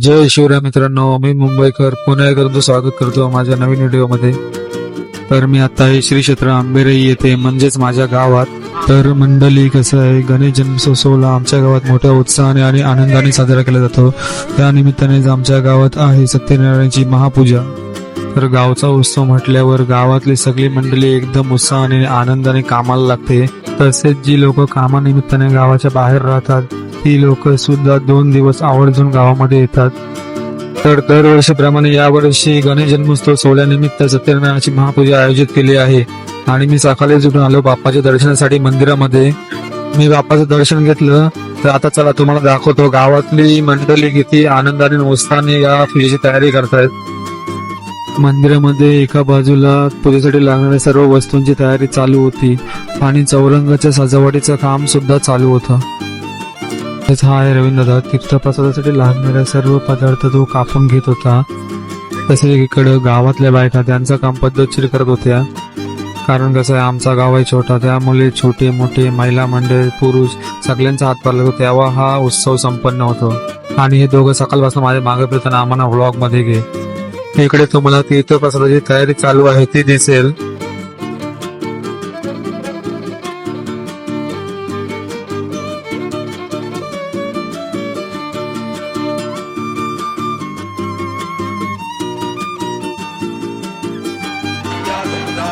जय शिवराय मित्रांनो मी मुंबईकर. पुन्हा एकदा तुमचं स्वागत करतो माझ्या नवीन व्हिडिओमध्ये. तर मी आता हे श्री क्षेत्र आंबेरई येथे म्हणजेच माझ्या गावात. तर मंडळी कसं आहे गणेश जन्मोत्सवला आमच्या गावात मोठ्या उत्साहाने आणि आनंदाने साजरा केला जातो. त्या निमित्ताने आमच्या गावात आहे सत्यनारायणाची महापूजा. तर गावचा उत्सव म्हटल्यावर गावातली सगळी मंडळी एकदम उत्साहाने आनंदाने कामाला लागते. तसेच जी लोक कामानिमित्ताने गावाच्या बाहेर राहतात ती लोक सुद्धा दोन दिवस आवर्जून गावामध्ये येतात. तर दरवर्षीप्रमाणे यावर्षी गणेश जन्मोत्सव सोहळ्यानिमित्त सत्यनारायणाची महापूजा आयोजित केली आहे. आणि मी सकाळी उठून आलो बाप्पाच्या दर्शनासाठी मंदिरामध्ये. मी बाप्पाचं दर्शन घेतलं तर आता चला तुम्हाला दाखवतो गावातली मंडळी किती आनंदाने उत्साहाने या पूजेची तयारी करतायत. मंदिरामध्ये एका बाजूला पूजेसाठी लागणाऱ्या सर्व वस्तूंची तयारी चालू होती. आणि चौरंगाच्या सजावटीचं काम सुद्धा चालू होतं. तसेच हा आहे रवींद्र तीर्थप्रसादासाठी लागणाऱ्या सर्व पदार्थ तो कापून घेत होता. तसेच एकीकडं गावातल्या बायका त्यांचं काम पद्धतशीर करत होत्या. कारण कसं आहे आमचा गाव आहे छोटा त्यामुळे छोटे मोठे महिला मंडळ पुरुष सगळ्यांचा हातभार लागतो तेव्हा हा उत्सव संपन्न होतो. आणि हे दोघं सकाळपासून माझ्या मागे फिरताना आम्हाला व्लॉगमध्ये घे. इकडे तुम्हाला तीर्थप्रसादाची तयारी चालू आहे ती दिसेल.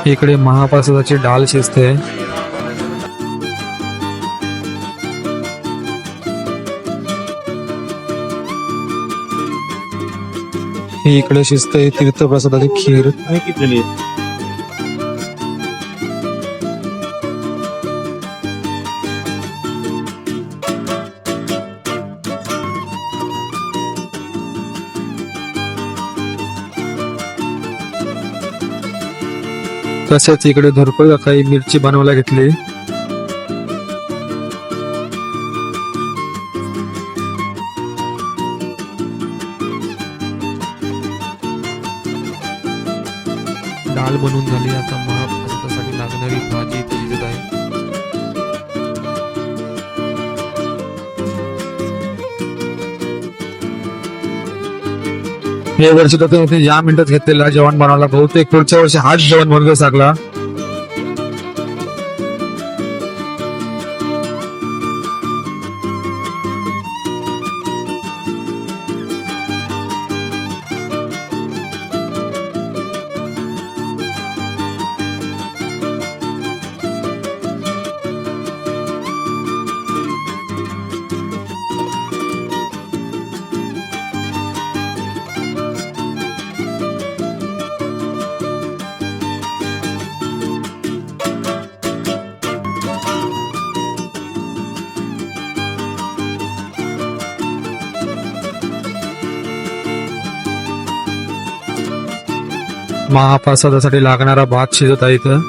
इकडे महाप्रसादाची डाल शिजते. इकडे शिजते तीर्थप्रसादाची खीर. तसेच इकडे भरपूर काही मिरची बनवायला घेतली. डाळ बनवून झाली आता हे वर्षी तर तुम्ही या मिनिटात घेतलेला जेवण बनवला. बहुतेक पुढच्या वर्षी हाच जेवण बनवू लागला महाप्रसादासाठी लागणारा भात शिजत आहे इथं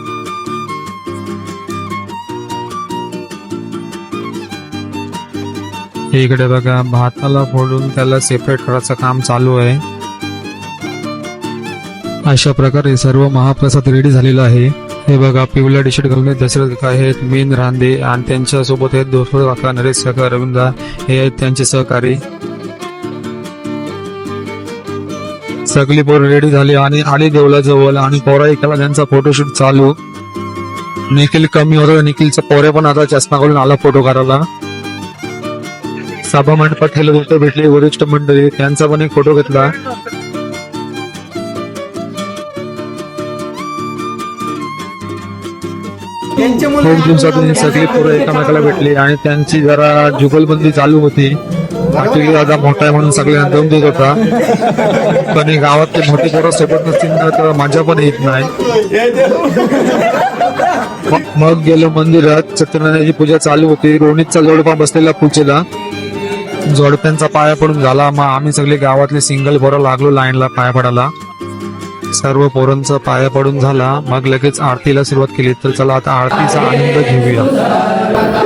इकडे बघा भाताला फोडून त्याला सेपरेट करायचं काम चालू आहे. अशा प्रकारे सर्व महाप्रसाद रेडी झालेला आहे. हे बघा पिवळ्या टी शर्ट घालून दशरथ काका आहेत मीन रांदे आणि त्यांच्यासोबत आहेत दोस्त काका नरेश काका रवींद्र हे आहेत त्यांचे सहकारी. सगळी पोरं रेडी झाली आणि आली देवळाजवळ आणि पोरा एकाला त्यांचा फोटोशूट चालू. निखिल कमी होता निखिलचा पोरे पण आता चष्मा घालून आला फोटो काढायला. सभा मंडपात ठेवलं होतं भेटली वरिष्ठ मंडळी त्यांचा पण एक फोटो घेतला. खूप दिवसातून सगळी पोरं एकामेकाला भेटली आणि त्यांची जरा जुगलबंदी चालू होती. पाटील दादा मोठा आहे म्हणून सगळ्यांना दम देत होता. पण हे गावातले मोठे पोरं सोबत नसतील ना तर मजा पण येत नाही. मग गेलो मंदिरात. सत्यनारायणाची पूजा चालू होती. रोहितचा जोडपा बसलेला पूजेला. जोडप्यांचा पाया पडून झाला. मग आम्ही सगळे गावातले सिंगल पोरं लागलो लाईनला पाया पडायला. सर्व पोरांचा पाया पडून झाला. मग लगेच आरतीला सुरुवात केली. तर चला आता आरतीचा आनंद घेऊया.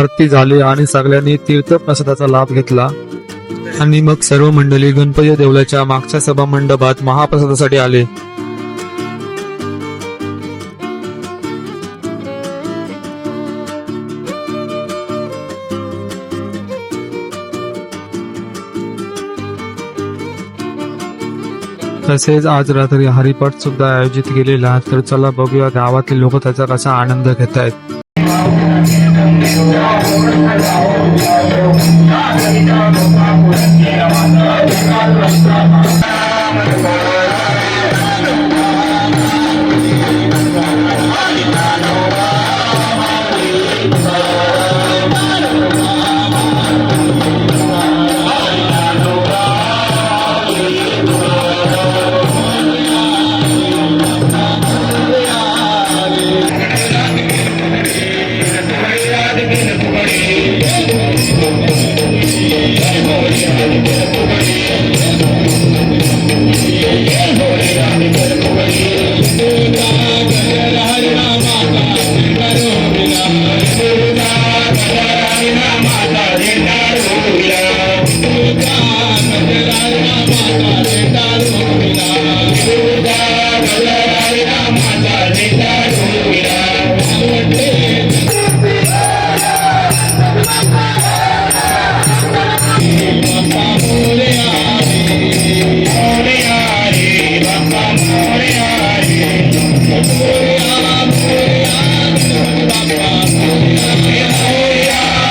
आरती झाली आणि सगळ्यांनी तीर्थप्रसादाचा लाभ घेतला. आणि मग सर्व मंडळी गणपती देवळाच्या मागच्या सभा मंडपात महाप्रसादासाठी आले. तसेच आज रात्री हरिपाठ सुद्धा आयोजित केलेला तर चला बघूया गावातील लोक त्याचा कसा आनंद घेत आहेत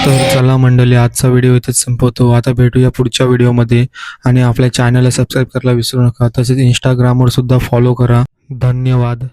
तर चला मंडळी आजचा व्हिडिओ इथेच संपवतो. आता भेटूया पुढच्या व्हिडिओमध्ये आणि आपल्या चॅनलला सबस्क्राईब करायला विसरू नका. तसेच इंस्टाग्रामवर सुद्धा फॉलो करा. धन्यवाद.